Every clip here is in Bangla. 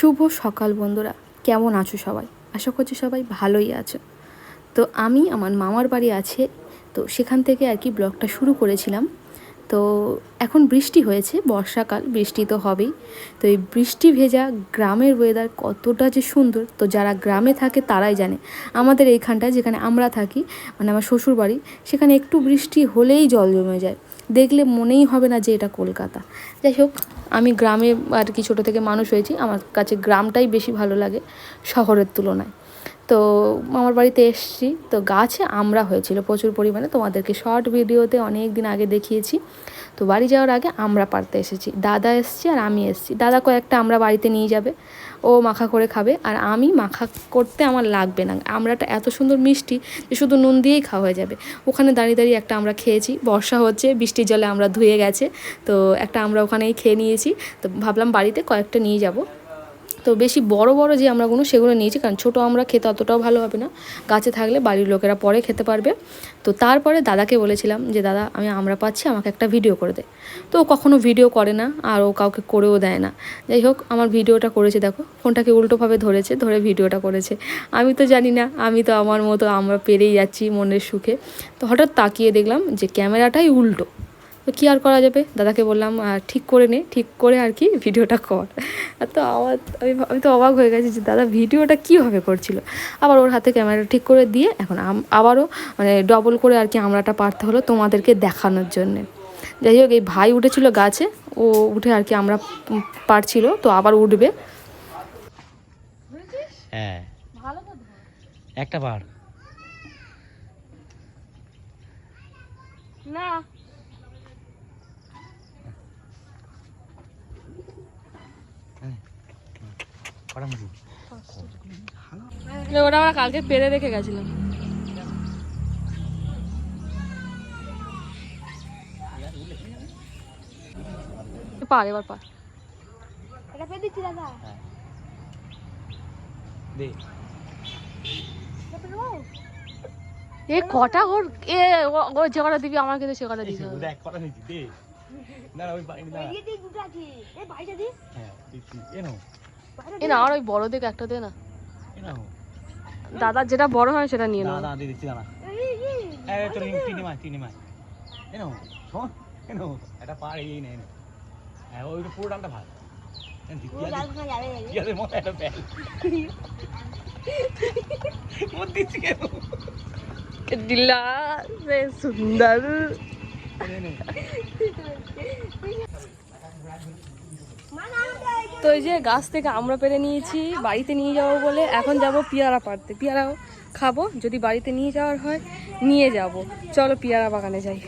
শুভ সকাল বন্ধুরা। কেমন আছো সবাই? আশা করছি সবাই ভালোই আছো। তো আমি, আমার মামার বাড়ি আছে, তো সেখান থেকে আর কি ব্লগটা শুরু করেছিলাম। তো এখন বৃষ্টি হয়েছে, বর্ষাকাল, বৃষ্টি তো হবেই। তো এই বৃষ্টি ভেজা গ্রামের ওয়েদার কতটা যে সুন্দর। তো যারা গ্রামে থাকে তারাই জানে। আমাদের এইখানটায় যেখানে আমরা থাকি মানে আমার শ্বশুর বাড়ি সেখানে একটু বৃষ্টি হলেই জল জমে যায়। দেখলে মনেই হবে না যে এটা কলকাতা। যাই হোক আমি গ্রামে আর কি ছোটো থেকে মানুষ হয়েছি, আমার কাছে গ্রামটাই বেশি ভালো লাগে, শহরের তুলনায়। তো আমার বাড়িতে এসছি। তো গাছে আমরা হয়েছিল প্রচুর পরিমাণে। তোমাদেরকে শর্ট ভিডিওতে অনেক দিন আগে দেখিয়েছি। তো বাড়ি যাওয়ার আগে আমরা পারতে এসেছি। দাদা এসছি আর আমি এসছি। দাদা কয়েকটা আমরা বাড়িতে নিয়ে যাবে। ও মাখা করে খাবে আর আমি মাখা করতে আমার লাগবে না। আমরাটা এত সুন্দর মিষ্টি যে শুধু নুন দিয়েই খাওয়া হয়ে যাবে। ওখানে দাঁড়িয়ে দাঁড়িয়ে একটা আমরা খেয়েছি। বর্ষা হচ্ছে, বৃষ্টির জলে আমরা ধুয়ে গেছে। তো একটা আমরা ওখানেই খেয়ে নিয়েছি। তো ভাবলাম বাড়িতে কয়েকটা নিয়ে যাব। তো বেশি বড় বড় যে আমরাগুলো সেগুলো নিয়েছি, কারণ ছোটো আমরা খেতে অতটাও ভালো হবে না। গাছে থাকলে বাড়ির লোকেরা পরে খেতে পারবে। তো তারপরে দাদাকে বলেছিলাম যে, দাদা, আমি আমরা পাচ্ছি, আমাকে একটা ভিডিও করে দে। তো ও কখনো ভিডিও করে না, আর ও কাউকে করেও দেয় না। যাই হোক, আমার ভিডিওটা করেছে, দেখো, ফোনটাকে উল্টোভাবে ধরেছে, ধরে ভিডিওটা করেছে। আমি তো জানি না, আমি তো আমার মতো আমরা পেরেই যাচ্ছি মনের সুখে। তো হঠাৎ তাকিয়ে দেখলাম যে, ক্যামেরাটাই উল্টো। তো কী আর করা যাবে? দাদাকে বললাম ঠিক করে নে ঠিক করে আর কি ভিডিওটা কর। আর তো আমার আমি আমি তো অবাক হয়ে গেছি যে দাদা ভিডিওটা কীভাবে করছিল? আবার ওর হাতে ক্যামেরাটা ঠিক করে দিয়ে এখন আম- আবারও মানে ডবল করে আর কি আমরাটা পারতে হলো তোমাদেরকে দেখানোর জন্যে। যাই হোক এই ভাই উঠেছিল গাছে ও উঠে আর কি আমরা পারছিল তো আবার উঠবে। হ্যাঁ। একটা বার না কটা মুড়ি ওটা আমরা কালকে পেরে রেখে গেছিলাম। পার এবার পার। দে। এ কটা ওর এ ও- যে কটা দিবি আমার কিন্তু সে কটা দিতে হবে। দেখ কটা নিচ্ছি দে। না না ওই পাইনি না হ্যাঁ দিচ্ছি। এ নাও। এ না আর ওই বড় একটা দে না। এ দাদার যেটা বড় হয় সেটা নিয়ে না নেব না দিয়ে দিচ্ছি দাঁড়া এই তো নি- তিনটি মাছ তিনটি মাছ এ নাও শোন এ নাও একটা পার এই নে নে। হ্যাঁ ওই পুরো ডালটা ভাত এ দি- পিঁয়াজের- পিঁয়াজের মতো একটা প্যাল ওর দিচ্ছি কেন? দিল্লা সে সুন্দর। তো এই যে গাছ থেকে আমরা পেরে নিয়েছি, বাড়িতে নিয়ে যাব বলে এখন যাব পেয়ারা পাড়তে। পেয়ারাও খাব, যদি বাড়িতে নিয়ে যাওয়ার হয়, নিয়ে যাব। চলো পেয়ারা বাগানে যাই।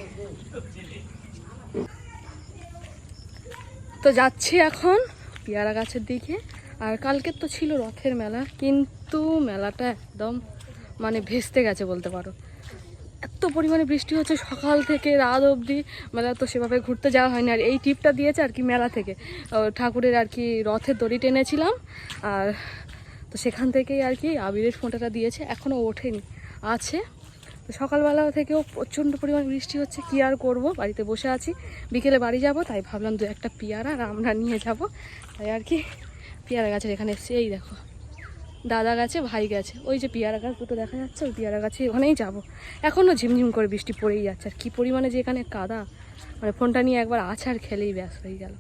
তো যাচ্ছি এখন পেয়ারা গাছের দিকে। আর কালকের তো ছিল রথের মেলা, কিন্তু মেলাটা একদম মানে ভেস্তে গেছে বলতে পারো। এত পরিমাণে বৃষ্টি হচ্ছে সকাল থেকে রাত অবধি। মেলা তো সেভাবে ঘুরতে যাওয়া হয়নি। আর এই টিপটা দিয়েছে আর কি মেলা থেকে। ঠাকুরের আর কি রথের দড়ি টেনেছিলাম। আর তো সেখান থেকেই আর কি আবিরের ফোঁটাটা দিয়েছে। এখনও ওঠেনি, আছে। তো সকালবেলা থেকেও প্রচণ্ড পরিমাণ বৃষ্টি হচ্ছে। কি আর করব? বাড়িতে বসে আছি। বিকেলে বাড়ি যাব, তাই ভাবলাম দু একটা পেয়ারা আর আমরা নিয়ে যাব। তাই আর কি পেয়ারা গাছের এখানে এসে এই দেখো। দাদা গেছে, ভাই গেছে। ওই যে পেয়ারা গাছ দুটো দেখা যাচ্ছে, ওই পেয়ারা গাছে ওখানেই যাব। এখনও ঝিমঝিম করে বৃষ্টি পড়েই যাচ্ছে। আর কী পরিমাণে যে এখানে কাদা মানে ফোনটা নিয়ে একবার আছাড় খেলেই ব্যাস হয়ে গেল।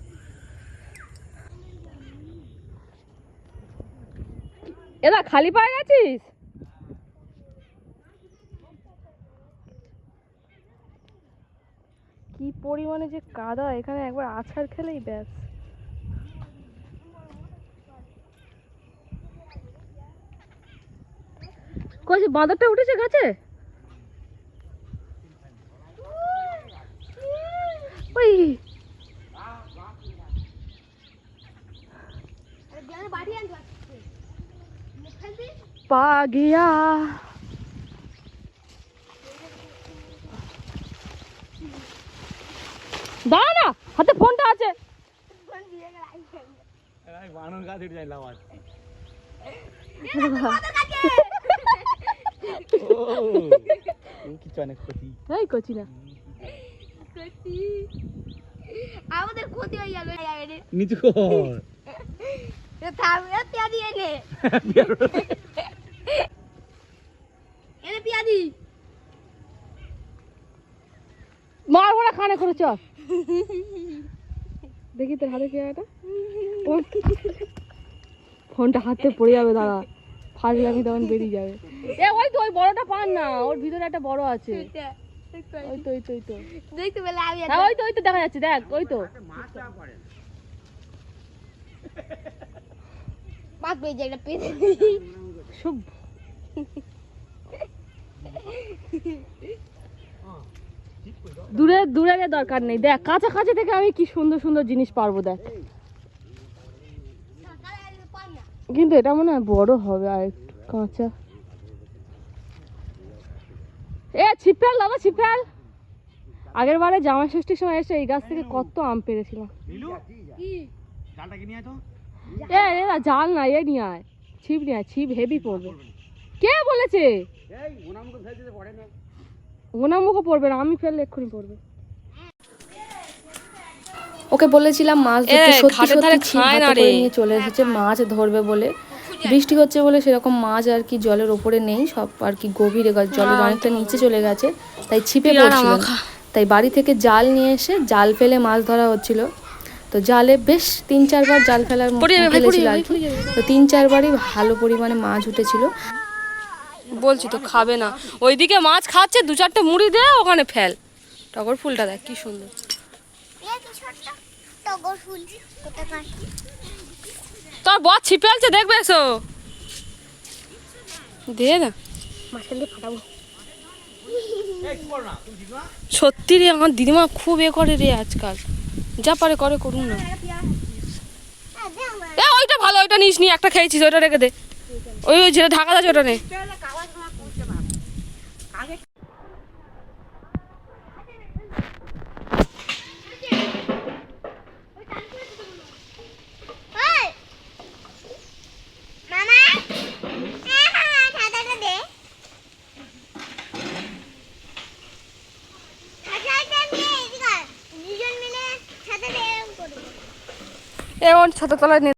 এদা, খালি পায়ে গেছিস? কি পরিমাণে যে কাদা, এখানে একবার আছাড় খেলেই ব্যাস। কইছে বাঁদরটা উঠেছে গাছে? ওই। পা গিয়া। দাঁড়া না হাতে ফোনটা আছে। বানর গাছ উঠে যাইলাম আজ ও ও কিছু অনেক ক্ষতি এই করছি না আমাদের ক্ষতি হয়ে গেল নিচু কর। এ থাম এনে। এনে পিয়াদি মারবো না খানে করে চল। দেখি তোর হাতে পেয়ারাটা ফোনটা হাতে পড়ে যাবে দাদা। তখন বেরিয়ে যাবে। এ ওই তো ওই বড়টা পান না ওর ভিতরে একটা বড় আছে। ওই তো ওই তো ওই তো। দেখতে পেলে আমি হ্যাঁ ওই তো ওই তো দেখা যাচ্ছে দেখ ওই তো। মাছ পেয়েছি একটা পেতে সব দূরে দূরে দরকার নেই। দেখ কাছাকাছি থেকে আমি কি সুন্দর সুন্দর জিনিস পারব দেখ। কিন্তু এটা মনে হয় বড় হবে আর একটু কাঁচা। এ ছিপেল দাদা ছিপেল। আগের বারে জামা ষষ্ঠীর সময় এসে এই গাছ থেকে কত আম পেরেছিলাম। এ এ জাল না এ নিয়ে আয়। ছিপ নিয়ে আয় ছিপ হেভি পড়বে। কে বলেছে? এই ওনার মতো ফেলতে পড়ে না। ওনার মুখে পড়বে না আমি ফেললে এক্ষুনি পড়বে। ওকে বলেছিলাম মাছ ধরতে সত্যি সত্যি ছিপ হাতে করে নিয়ে চলে এসেছে মাছ ধরবে বলে। বৃষ্টি হচ্ছে বলে সেরকম মাছ আর কি জলের ওপরে নেই সব আর কি গভীরে জলের অনেকটা নিচে চলে গেছে তাই ছিপে পড়ছিল। তাই বাড়ি থেকে জাল নিয়ে এসে জাল ফেলে মাছ ধরা হচ্ছিল। তো জালে বেশ তিন চারবার জাল ফেলার ফেলেছিল আর কি। তো তিন চারবারই ভালো পরিমাণে মাছ উঠেছিল। বলছি তো খাবে না। ওইদিকে মাছ খাচ্ছে দু চারটে মুড়ি দে ওখানে ফেল। টগর ফুলটা দেখ কি সুন্দর। তোর বর ছিপে আছে দেখবে এসো। দিয়ে না সত্যি রে, আমার দিদিমা খুব এ করে রে আজকাল। যা পারে করে করুন না। এ, ওইটা ভালো, ওইটা নিস নি, একটা খেয়েছিস, ওইটা রেখে দে। ওই ওই যেটা ঢাকা আছে, ওটা নে ওই মামা হ্যাঁ হ্যাঁ ছাতাটা দে ছাতাটা নিয়ে এদিকে